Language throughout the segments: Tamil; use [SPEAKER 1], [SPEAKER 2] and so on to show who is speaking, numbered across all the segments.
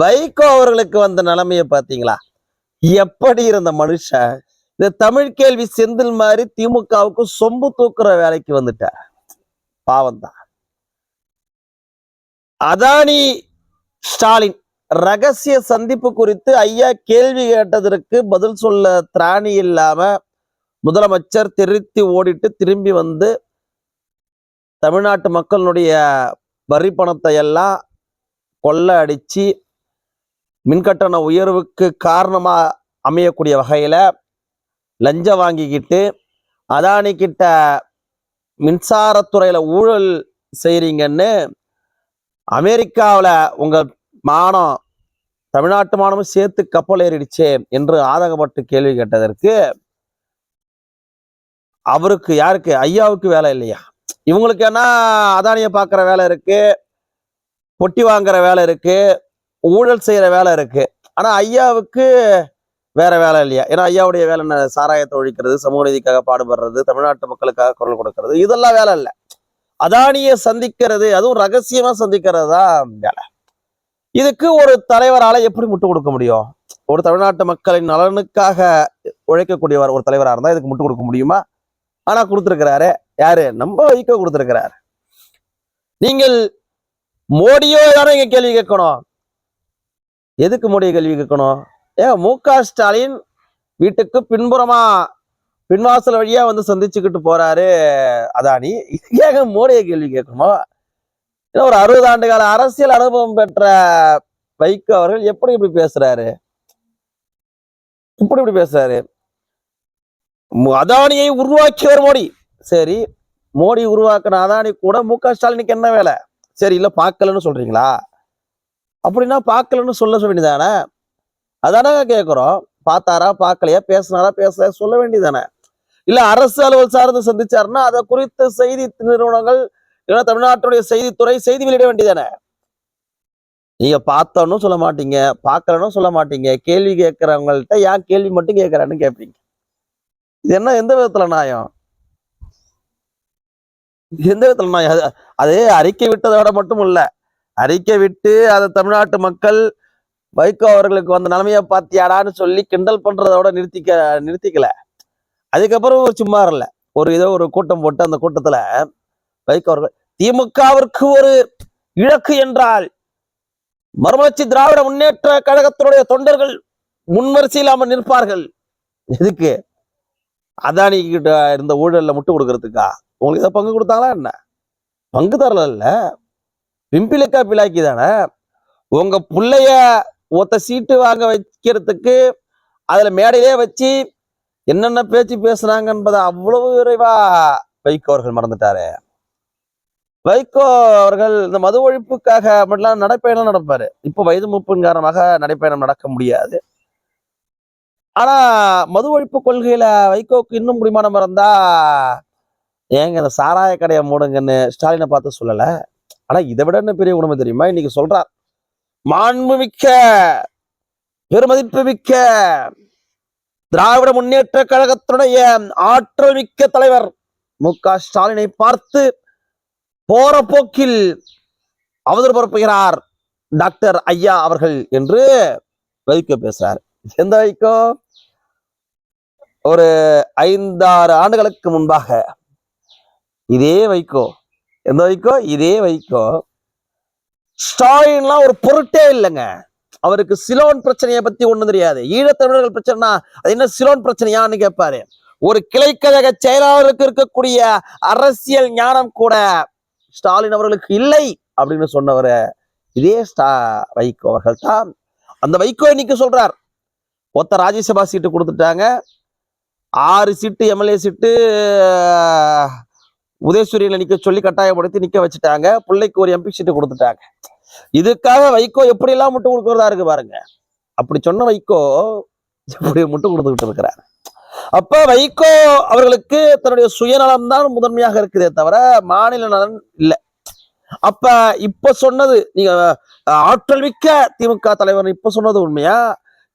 [SPEAKER 1] வைகோ அவர்களுக்கு வந்த நிலைமையை பாத்தீங்களா எப்படி இருந்த மனுஷன்? இந்த தமிழ் கேள்வி செந்தில் மாதிரி திமுகவுக்கு சொம்பு தூக்குற வேலைக்கு வந்துட்டார். பாவம் தான் அதானி ஸ்டாலின் ரகசிய சந்திப்பு குறித்து ஐயா கேள்வி கேட்டதற்கு பதில் சொல்ல திராணி இல்லாம முதலமைச்சர் திருத்தி ஓடிட்டு திரும்பி வந்து தமிழ்நாட்டு மக்களுடைய வரி பணத்தை எல்லாம் கொள்ள அடிச்சு மின்கட்டண உயர்வுக்கு காரணமாக அமையக்கூடிய வகையில லஞ்சம் வாங்கிக்கிட்டு அதானி கிட்ட மின்சாரத்துறையில ஊழல் செய்கிறீங்கன்னு அமெரிக்காவில் உங்கள் மானம் தமிழ்நாட்டு மானமும் சேர்த்து கப்பல் ஏறிடுச்சே என்று ஆதகப்பட்டு கேள்வி கேட்டதற்கு அவருக்கு யாருக்கு? ஐயாவுக்கு வேலை இல்லையா? இவங்களுக்கு என்ன அதானியை பார்க்குற வேலை இருக்கு? பொட்டி வாங்குற வேலை இருக்கு? ஊழல் செய்யற வேலை இருக்கு. ஆனா ஐயாவுக்கு வேற வேலை இல்லையா? ஏன்னா ஐயாவுடைய வேலை என்ன? சாராயத்தை ஒழிக்கிறது சமூக நீதிக்காக பாடுபடுறது தமிழ்நாட்டு மக்களுக்காக குரல் கொடுக்கறது இதெல்லாம் வேலை இல்லை. அதானியை சந்திக்கிறது அதுவும் ரகசியமா சந்திக்கிறது தான் வேலை. இதுக்கு ஒரு தலைவரால எப்படி முட்டு கொடுக்க முடியும்? ஒரு தமிழ்நாட்டு மக்களின் நலனுக்காக உழைக்கக்கூடியவர் ஒரு தலைவராக இருந்தால் இதுக்கு முட்டு கொடுக்க முடியுமா? ஆனா கொடுத்துருக்கிறாரு. யாரு? நம்ம வைக்க கொடுத்திருக்கிறாரு. நீங்கள் மோடியோ தானே இங்க கேள்வி கேட்கணும். எதுக்கு மோடியை கேள்வி கேட்கணும்? ஏன் மு க ஸ்டாலின் வீட்டுக்கு பின்புறமா பின்வாசல் வழியா வந்து சந்திச்சுக்கிட்டு போறாரு அதானி? ஏங்க மோடியை கேள்வி கேட்கணும்? ஏன்னா ஒரு அறுபது ஆண்டு கால அரசியல் அனுபவம் பெற்ற வைகோ அவர்கள் எப்படி இப்படி பேசுறாரு? இப்படி இப்படி பேசுறாரு. அதானியை உருவாக்கியவர் மோடி. சரி மோடி உருவாக்குன அதானி கூட மு க ஸ்டாலினுக்கு என்ன வேலை? சரி இல்ல பார்க்கலன்னு சொல்றீங்களா? அப்படின்னா பார்க்கலன்னு சொல்ல வேண்டியதானே? அதானே கேட்குறோம் பார்த்தாரா பார்க்கலையா பேசினாரா பேச சொல்ல வேண்டியதானே? இல்லை அரசு அலுவல் சார்ந்து சந்திச்சாருன்னா அதை குறித்த செய்தி நிறுவனங்கள் இல்லைன்னா தமிழ்நாட்டுடைய செய்தித்துறை செய்தி வெளியிட வேண்டியதானே? நீங்க பார்த்தோன்னு சொல்ல மாட்டீங்க பார்க்கலன்னு சொல்ல மாட்டீங்க. கேள்வி கேட்கறவங்கள்ட்ட ஏன் கேள்வி மட்டும் கேட்கறான்னு கேட்பீங்க. இது என்ன எந்த விதத்துல நியாயம் எந்த விதத்துல நியாயம் அது- அறிக்கை விட்டதோட மட்டும் இல்லை. அறிக்கை விட்டு அதை தமிழ்நாட்டு மக்கள் வைகோ அவர்களுக்கு வந்த நிலைமையை பார்த்தியாடான்னு சொல்லி கிண்டல் பண்றதோட நிறுத்திக்க நிறுத்திக்கல. அதுக்கப்புறம் ஒரு சும்மா இல்ல ஒரு ஏதோ ஒரு கூட்டம் போட்டு அந்த கூட்டத்துல வைகோ அவர்கள் திமுகவிற்கு ஒரு இலக்கு என்றால் மறுமலர்ச்சி திராவிட முன்னேற்ற கழகத்தினுடைய தொண்டர்கள் முன்வரிசையில் அமர் நிற்பார்கள். எதுக்கு? அதானி கிட்ட இருந்த ஊழல்ல முட்டு கொடுக்கறதுக்கா? உங்களுக்கு ஏதாவது பங்கு கொடுத்தாங்களா என்ன? பங்கு தரல பிம்பிளுக்கா பிளாக்கி தானே? உங்க பிள்ளைய ஒத்த சீட்டு வாங்க வைக்கிறதுக்கு அதுல மேடையிலே வச்சு என்னென்ன பேச்சு பேசுனாங்க என்பதை அவ்வளவு விரைவா வைகோ அவர்கள் மறந்துட்டாரு. வைகோ அவர்கள் இந்த மது ஒழிப்புக்காக மட்டும் நடைப்பயணம் நடப்பாரு. இப்போ வயது மூப்பின் காரணமாக நடைப்பயணம் நடக்க முடியாது. ஆனா மது ஒழிப்பு கொள்கையில வைகோக்கு இன்னும் முடிமானம் இருந்தா ஏங்க இந்த சாராய கடையை மூடுங்கன்னு ஸ்டாலினை பார்த்து சொல்லலை? ஆனா இதை விட என்ன பெரிய உண்மை தெரியுமா? இன்னைக்கு சொல்றார் மாண்புமிக்க பெருமதிப்பு மிக்க திராவிட முன்னேற்ற கழகத்தினுடைய ஆற்றல் மிக்க தலைவர் மு. க. ஸ்டாலினை பார்த்து போற போக்கில் அவதூறு பொறுப்புகிறார் டாக்டர் ஐயா அவர்கள் என்று வைகோ பேசுறார். எந்த வைகோ? ஒரு ஐந்தாறு ஆண்டுகளுக்கு முன்பாக இதே வைகோ எந்த வைக்கோ? இதே வைக்கோ. ஸ்டாலின்லாம் ஒரு பொருட்டே இல்லைங்க. அவருக்கு சிலோன் பிரச்சனையை பத்தி ஒண்ணும் தெரியாது. ஈழத்தமிழர்கள் பிரச்சனைனா அது என்ன சிலோன் பிரச்சனையான்னு கேட்பாரு ஒரு கிளைக்கழக செயலாளருக்கு இருக்கக்கூடிய அரசியல் ஞானம் கூட ஸ்டாலின் அவர்களுக்கு இல்லை அப்படின்னு சொன்னவர் இதே ஸ்டா வைகோ அவர்கள் தான் அந்த வைகோ இன்னைக்கு சொல்றார் ஒத்த ராஜ்யசபா சீட்டு கொடுத்துட்டாங்க. ஆறு சீட்டு எம்எல்ஏ சீட்டு உதயசூரியனை நிக்க சொல்லி கட்டாயப்படுத்தி நிக்க வச்சுட்டாங்க. பிள்ளைக்கு ஒரு எம்பி சீட்டு கொடுத்துட்டாங்க. இதுக்காக வைகோ எப்படி எல்லாம் முட்டு கொடுக்கறதா இருக்கு பாருங்க. அப்படி சொன்ன வைகோ இப்படி முட்டு கொடுத்துக்கிட்டு இருக்கிறார். அப்ப வைகோ அவர்களுக்கு தன்னுடைய சுயநலம் தான் முதன்மையாக இருக்குதே தவிர மாநில நலன் இல்லை. அப்ப இப்ப சொன்னது நீங்க ஆற்றல் மிக்க திமுக தலைவர் இப்ப சொன்னது உண்மையா?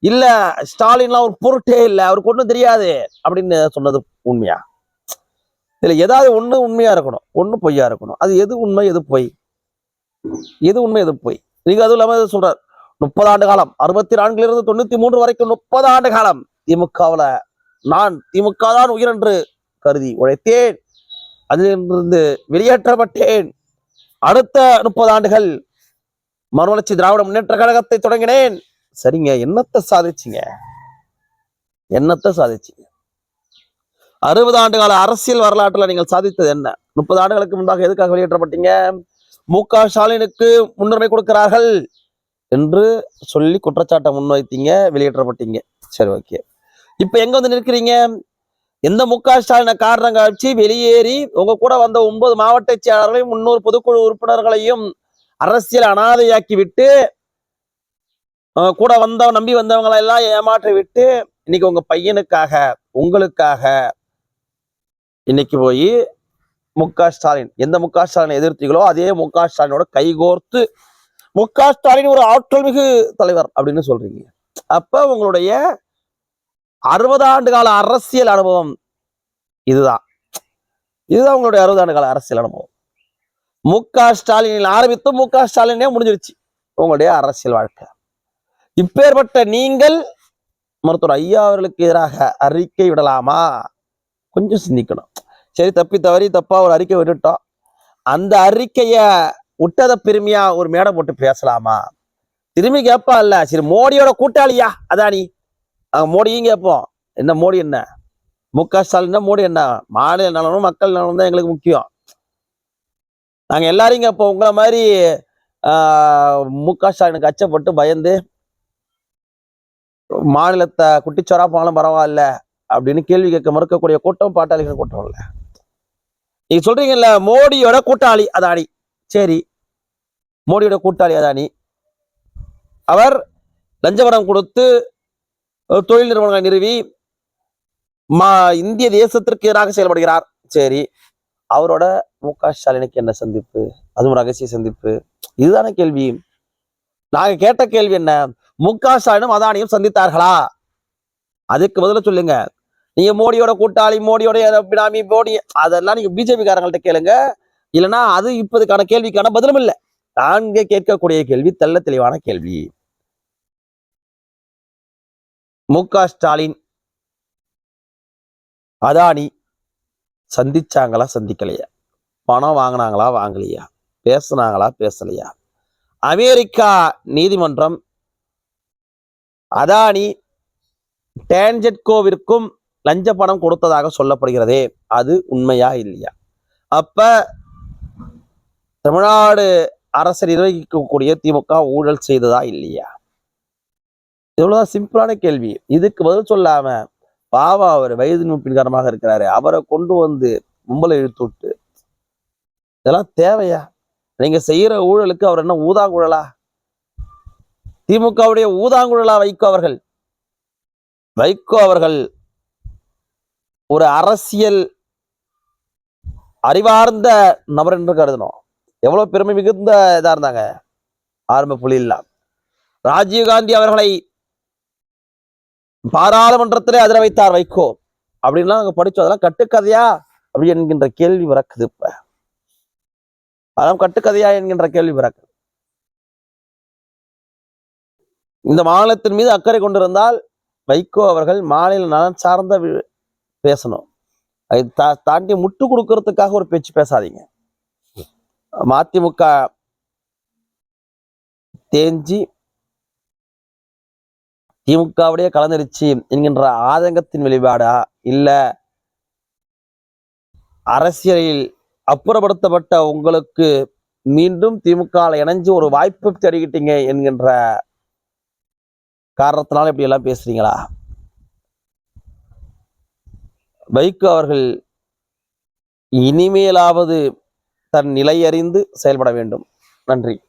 [SPEAKER 1] இல்ல ஸ்டாலின்லாம் ஒரு பொருட்டே இல்லை அவருக்கு ஒன்றும் தெரியாது அப்படின்னு சொன்னது உண்மையா? இதுல ஏதாவது ஒண்ணு உண்மையா இருக்கணும். ஒண்ணு பொய்யா இருக்கணும். அது எது உண்மை எது பொய்? எது உண்மை எது பொய்? நீங்க அதுவும் இல்லாம சொல்கிறார் சொல்றார். முப்பது ஆண்டு காலம். அறுபத்தி நான்குல இருந்து தொண்ணூத்தி மூன்று வரைக்கும் முப்பது ஆண்டு காலம். திமுகவுல நான் திமுக தான் உயிர் என்று கருதி உழைத்தேன். அதிலிருந்து வெளியேற்றப்பட்டேன். அடுத்த முப்பது ஆண்டுகள் மறுமலர்ச்சி திராவிட முன்னேற்ற கழகத்தை தொடங்கினேன். சரிங்க. என்னத்தை சாதிச்சிங்க? என்னத்தை சாதிச்சிங்க? அறுபது ஆண்டு கால அரசியல் வரலாற்றில் நீங்கள் சாதித்தது என்ன? முப்பது ஆண்டுகளுக்கு முன்பாக எதுக்காக வெளியேற்றப்பட்டீங்க? மு க ஸ்டாலினுக்கு முன்னுரிமை கொடுக்கிறார்கள் என்று சொல்லி குற்றச்சாட்டை முன்வைத்தீங்க வெளியேற்றப்பட்டீங்க. சரி ஓகே. இப்போ எங்கே வந்து நிற்கிறீங்க? எந்த மு க ஸ்டாலினை காரணம் காட்சி வெளியேறி உங்க கூட வந்த ஒன்பது மாவட்ட செயலாளர்களையும் முன்னூறு பொதுக்குழு உறுப்பினர்களையும் அரசியல் அனாதையாக்கி விட்டு கூட வந்த நம்பி வந்தவங்களை எல்லாம் ஏமாற்றி விட்டு இன்னைக்கு உங்க பையனுக்காக உங்களுக்காக இன்னைக்கு போய் மு க ஸ்டாலின். எந்த மு க ஸ்டாலினை எதிர்த்தீங்களோ அதே மு க ஸ்டாலினோட கைகோர்த்து மு க ஸ்டாலின் ஒரு ஆற்றல் மிகு தலைவர் அப்படின்னு சொல்றீங்க. அப்ப உங்களுடைய அறுபது ஆண்டு கால அரசியல் அனுபவம் இதுதான். இதுதான் உங்களுடைய அறுபது ஆண்டு கால அரசியல் அனுபவம். மு க ஸ்டாலினில் ஆரம்பித்து மு க ஸ்டாலினே முடிஞ்சிருச்சு. உங்களுடைய அரசியல் வாழ்க்கை. இப்பேற்பட்ட நீங்கள் மருத்துவர் ஐயா அவர்களுக்கு எதிராக அறிக்கை விடலாமா? கொஞ்சம் சிந்திக்கணும். சரி தப்பி தவறி தப்பாக ஒரு அறிக்கை விட்டுட்டோம். அந்த அறிக்கையை விட்டத பெருமையா ஒரு மேடை போட்டு பேசலாமா? திரும்பி கேட்பா இல்ல சரி மோடியோட கூட்டாளியா? அதானி மோடியும் கேட்போம். என்ன மோடி என்ன? மு க ஸ்டாலின் மோடி என்ன? மாநில நலனும் மக்கள் நலனும் தான் எங்களுக்கு முக்கியம். நாங்கள் எல்லாரையும் கேட்போம். உங்களை மாதிரி மு க ஸ்டாலினுக்கு அச்சப்பட்டு பயந்து மாநிலத்தை குட்டிச்சோரா போனாலும் பரவாயில்ல. அப்படின்னு கேள்வி கேட்க மறுக்கக்கூடிய கூட்டம் பாட்டாளிகள் கூட்டம் இல்ல. நீங்க சொல்றீங்கல்ல மோடியோட கூட்டாளி அதானி. சரி மோடியோட கூட்டாளி அதானி. அவர் லஞ்சவரம் கொடுத்து தொழில் நிறுவனங்களை நிறுவி மா இந்திய தேசத்திற்கு எதிராக செயல்படுகிறார். சரி அவரோட மு க ஸ்டாலினுக்கு என்ன சந்திப்பு? அதுவும் ரகசிய சந்திப்பு. இதுதானே கேள்வி. நாங்கள் கேட்ட கேள்வி என்ன? மு க ஸ்டாலினும் அதானியும் சந்தித்தார்களா? அதுக்கு பதில சொல்லுங்க. நீங்க மோடியோட கூட்டாளி மோடியோட பினாமி மோடி அதெல்லாம் நீங்க பிஜேபி காரங்கள்ட்ட கேளுங்க. இல்லைன்னா அது இப்போதுக்கான கேள்விக்கான பதிலும் இல்லை. நான்கு கேட்கக்கூடிய கேள்வி தெல்ல தெளிவான கேள்வி. மு ஸ்டாலின் அதானி சந்திச்சாங்களா சந்திக்கலையா? பணம் வாங்கினாங்களா வாங்கலையா? பேசுனாங்களா பேசலையா? அமெரிக்கா நீதிமன்றம் அதானி டேன்ஜெட்கோவிற்கும் லஞ்ச பணம் கொடுத்ததாக சொல்லப்படுகிறதே அது உண்மையா இல்லையா? அப்ப தமிழ்நாடு அரசர் நிர்வகிக்கக்கூடிய திமுக ஊழல் செய்ததா இல்லையா? இவ்வளவுதான் சிம்பிளான கேள்வி. இதுக்கு பதில் சொல்லாம பாவா அவர் வயது மூப்பின் காரணமாக இருக்கிறாரு. அவரை கொண்டு வந்து மும்பலை இழுத்து விட்டு இதெல்லாம் தேவையா? நீங்க செய்யற ஊழலுக்கு அவர் என்ன ஊதாங்குழலா? திமுகவுடைய ஊதாங்குழலா வைகோ அவர்கள். வைகோ அவர்கள் ஒரு அரசியல் அறிவார்ந்த நபர் என்று கருதணும். எவ்வளவு பெருமை மிகுந்த இதா இருந்தாங்க? ஆரம்ப புள்ளியெல்லாம் ராஜீவ்காந்தி அவர்களை பாராளுமன்றத்திலே அதிர வைத்தார் வைகோ. அப்படின்லாம் நாங்க படிச்சோம். அதெல்லாம் கட்டுக்கதையா? அப்படி என்கின்ற கேள்வி பிறக்குது இப்ப. அதெல்லாம் கட்டுக்கதையா என்கின்ற கேள்வி பிறக்குது இந்த மாநிலத்தின் மீது அக்கறை கொண்டிருந்தால் வைகோ அவர்கள் மாநில நலன் சார்ந்த வி- பேசணும். அது தா- தாண்டி முட்டு கொடுக்கறதுக்காக ஒரு பேச்சு பேசாதீங்க. மதிமுக தேஞ்சி திமுகவுடைய கலந்துருச்சு என்கின்ற ஆதங்கத்தின் வெளிப்பாடா? இல்ல அரசியலில் அப்புறப்படுத்தப்பட்ட உங்களுக்கு மீண்டும் திமுக இணைஞ்சு ஒரு வாய்ப்பு தேடிக்கிட்டீங்க என்கின்ற காரணத்தினால இப்படி எல்லாம் பேசுறீங்களா? வைகோ அவர்கள் இனிமேலாவது தன் நிலையறிந்து செயல்பட வேண்டும். நன்றி.